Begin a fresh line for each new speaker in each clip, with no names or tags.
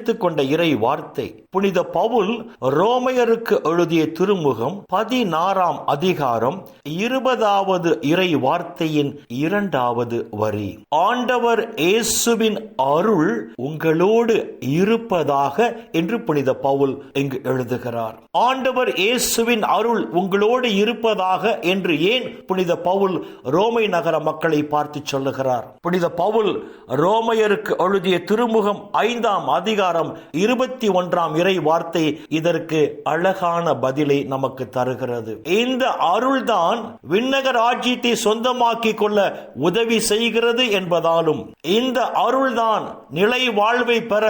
எடுத்துக்கொண்ட இறை வார்த்தை புனித பவுல் ரோமையருக்கு எழுதிய திருமுகம் பதினாறாம் அதிகாரம் இருபதாவது இறை வார்த்தையின் இரண்டாவது வரி. ஆண்டவர் இயேசுவின் அருள் உங்களோடு இருப்பதாக என்று புனித பவுல் இங்கு எழுதுகிறார். ஆண்டவர் இயேசுவின் அருள் உங்களோடு இருப்பதாக என்று ஏன் புனித பவுல் ரோமை நகர மக்களை பார்த்து சொல்லுகிறார்? புனித பவுல் ரோமையருக்கு எழுதிய திருமுகம் ஐந்தாம் அதிகாரம் அதிகாரம் இருபத்தி ஒன்றாம் இறை வார்த்தை இதற்கு அழகான பதிலை நமக்கு தருகிறது. இந்த அருள்தான் விண்ணகர் ராஜ்யத்தை சொந்தமாக்கிக் கொள்ள உதவி செய்கிறது என்பதாலும் இந்த அருள்தான் நிலை வாழ்வை பெற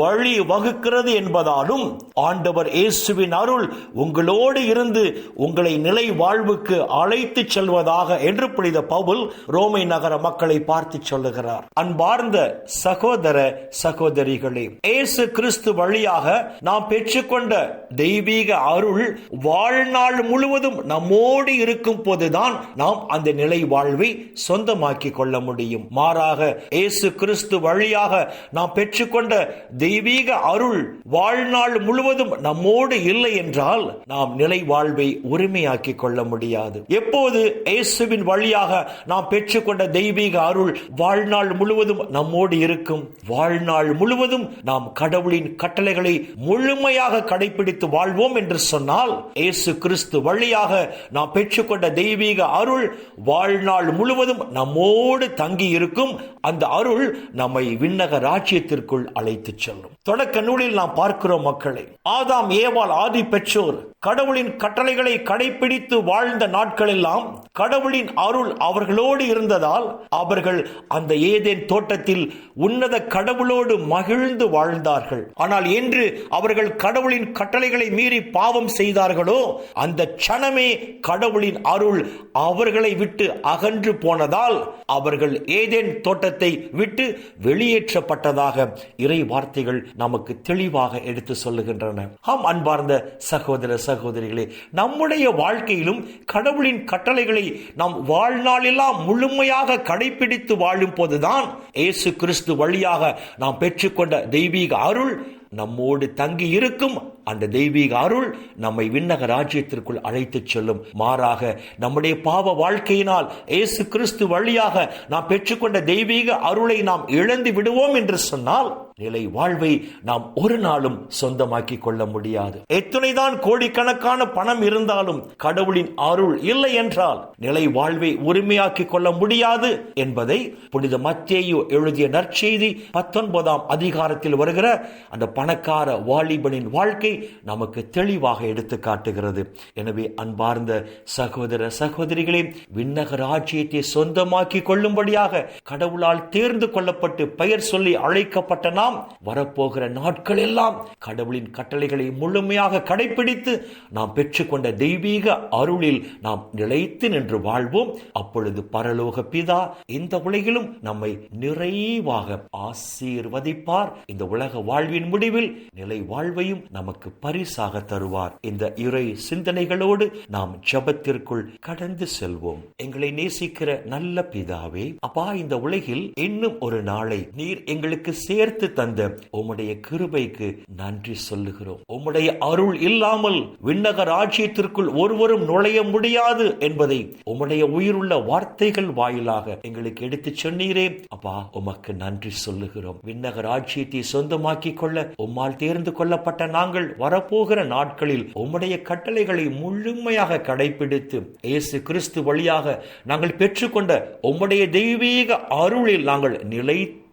வழி வகுக்கிறது என்பதாலும் ஆண்டவர் இயேசுவின் அருள் உங்களோடு இருந்து உங்களை நிலை வாழ்வுக்கு அழைத்து செல்வதாக என்று புனித பவுல் ரோமை நகர மக்களை பார்த்து சொல்லுகிறார். அன்பார்ந்த சகோதர சகோதரிகளே இயேசு கிறிஸ்து வழியாக நாம் பெற்றுக்கொண்ட தெய்வீக அருள் வாழ்நாள் முழுவதும் நம்மோடு இருக்கும் போதுதான் நாம் அந்த நிலை வாழ்வை சொந்தமாக்கிக் கொள்ள முடியும். மாறாக இயேசு கிறிஸ்து வழியாக நாம் பெற்றுக்கொண்ட தெய்வீக அருள் வாழ்நாள் முழுவதும் நம்மோடு இல்லை என்றால் நாம் நிலை வாழ்வை உரிமையாக்கிக் கொள்ள முடியாது. எப்போது இயேசுவின் வழியாக நாம் பெற்றுக்கொண்ட தெய்வீக அருள் வாழ்நாள் முழுவதும் நம்மோடு இருக்கும்? வாழ்நாள் முழுவதும் நாம் கடவுளின் கட்டளைகளை முழுமையாக கடைபிடித்து வாழ்வோம் என்று சொன்னால் இயேசு கிறிஸ்து வழியாக நாம் பெற்றுக்கொண்ட தெய்வீக அருள் வாழ்நாள் முழுவதும் நம்மோடு தங்கி இருக்கும் அந்த அருள் நம்மை விண்ணக ராஜ்யத்திற்குள் அழைத்து செல்லும். தொடக்க நூலில் நாம் பார்க்கிறோம் மக்களை ஆதாம் ஏவாள் ஆதி பெற்றோர் கடவுளின் கட்டளைகளை கடைபிடித்து வாழ்ந்த நாட்களெல்லாம் கடவுளின் அருள் அவர்களோடு இருந்ததால் அவர்கள் அந்த ஏதேன் தோட்டத்தில் உன்னத கடவுளோடு மகிழ்ந்து வாழ்ந்தார்கள். ஆனால் என்று அவர்கள் கடவுளின் கட்டளைகளை மீறி பாவம் செய்தார்களோ அந்த க்ஷணமே கடவுளின் அருள் அவர்களை விட்டு அகன்று போனதால் அவர்கள் ஏதேன் தோட்டத்தை விட்டு வெளியேற்றப்பட்டதாக இறை வார்த்தைகள் நமக்கு தெளிவாக எடுத்து சொல்லுகின்றன. ஆம் அன்பார்ந்த சகோதர சகோதரிகளே நம்முடைய வாழ்க்கையிலும் கடவுளின் கட்டளைகளை நாம் வாழ்நாளெல்லாம் முழுமையாக கடைபிடித்து வாழும் போதுதான் இயேசு கிறிஸ்து வழியாக நாம் பெற்றுக்கொண்ட தெய்வீக அருள் நம்மோடு தங்கி இருக்கும். அந்த தெய்வீக அருள் நம்மை விண்ணக ராஜ்யத்திற்குள் அழைத்துச் செல்லும். மாறாக நம்முடைய பாவ வாழ்க்கையினால் இயேசு கிறிஸ்து வழியாக நாம் பெற்றுக்கொண்ட தெய்வீக அருளை நாம் இழந்து விடுவோம் என்று சொன்னால் நிலை வாழ்வை நாம் ஒரு நாளும் சொந்தமாக்கி கொள்ள முடியாது. எத்துணைதான் கோடிக்கணக்கான பணம் இருந்தாலும் கடவுளின் அருள் இல்லை என்றால் நிலை வாழ்வை உரிமையாக்கி கொள்ள முடியாது என்பதை புனித மத்தேயு எழுதிய நற்செய்தி பத்தொன்பதாம் அதிகாரத்தில் வருகிற அந்த பணக்கார வாலிபனின் வாழ்க்கை நமக்கு தெளிவாக எடுத்து காட்டுகிறது. எனவே அன்பார்ந்த சகோதர சகோதரிகளே விண்ணக ராஜ்யத்தை சொந்தமாக்கி கொள்ளும்படியாக கடவுளால் தேர்ந்து கொள்ளப்பட்டு பெயர் சொல்லி அழைக்கப்பட்ட எல்லாம் வரப்போகிற நாட்கள் எல்லாம் கடவுளின் கட்டளைகளை முழுமையாக கடைபிடித்து நாம் பெற்றுக்கொண்ட தெய்வீக அருளில் நாம் நிலைத்து நின்று வாழ்வோம். அப்பொழுது பரலோக பிதா இந்த உலகிலும் நம்மை நிறைவாக ஆசீர்வதிப்பார். இந்த உலக வாழ்வின் முடிவில் நிலை வாழ்வையும் நமக்கு பரிசாக தருவார். இந்த இறை சிந்தனைகளோடு நாம் ஜபத்திற்குள் கடந்து செல்வோம். எங்களை நேசிக்கிற நல்ல பிதாவே அப்பா இந்த உலகில் இன்னும் ஒரு நாளை நீர் எங்களுக்கு சேர்த்து தந்த உம்முடைய கிருபைக்கு நன்றி சொல்லுகிறோம். உம்முடைய அருள் இல்லாமல் விண்ணக ராஜ்யத்திற்குள் ஒருவரும் நுழைய முடியாது என்பதை உம்முடைய உயிருள்ள வார்த்தைகள் வாயிலாக எங்களுக்கு எடுத்துச் சொன்னீரே. அப்பா உமக்கு நன்றி சொல்லுகிறோம். விண்ணக ராஜ்யத்தை சொந்தமாக்கி கொள்ள உம்மால் தேர்ந்து கொள்ளப்பட்ட நாங்கள் வரப்போகிற நாட்களில் உம்முடைய கட்டளைகளை முழுமையாக கடைபிடித்து இயேசு கிறிஸ்து வழியாக நாங்கள் பெற்றுக்கொண்ட உம்முடைய தெய்வீக அருளில் நாங்கள்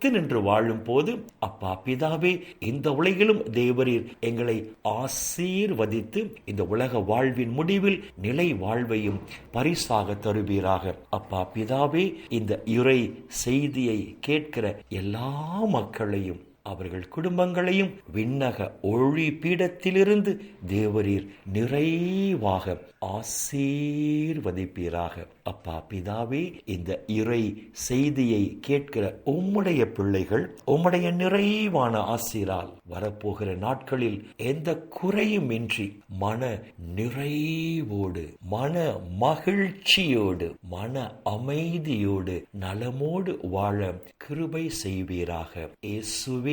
நிலைத்து நின்று வாழும் போது அப்பா பிதாவே இந்த உலகிலும் தேவரீர் எங்களை ஆசீர்வதித்து இந்த உலக வாழ்வின் முடிவில் நிலை வாழ்வையும் பரிசாக தருவீராக. அப்பா பிதாவே இந்த இறை செய்தியை கேட்கிற எல்லா மக்களையும் அவர்கள் குடும்பங்களையும் விண்ணக ஒளி பீடத்திலிருந்து தேவரீர் நிறைவாக ஆசீர்வதிப்பீராக. அப்பா பிதாவே இந்த இறை செய்தியை கேட்கிற உம்முடைய பிள்ளைகள் உம்முடைய நிறைவான ஆசிரால் வரப்போகிற நாட்களில் எந்த குறையும் இன்றி மன நிறைவோடு மன மகிழ்ச்சியோடு மன அமைதியோடு நலமோடு வாழ கிருபை செய்வீராக.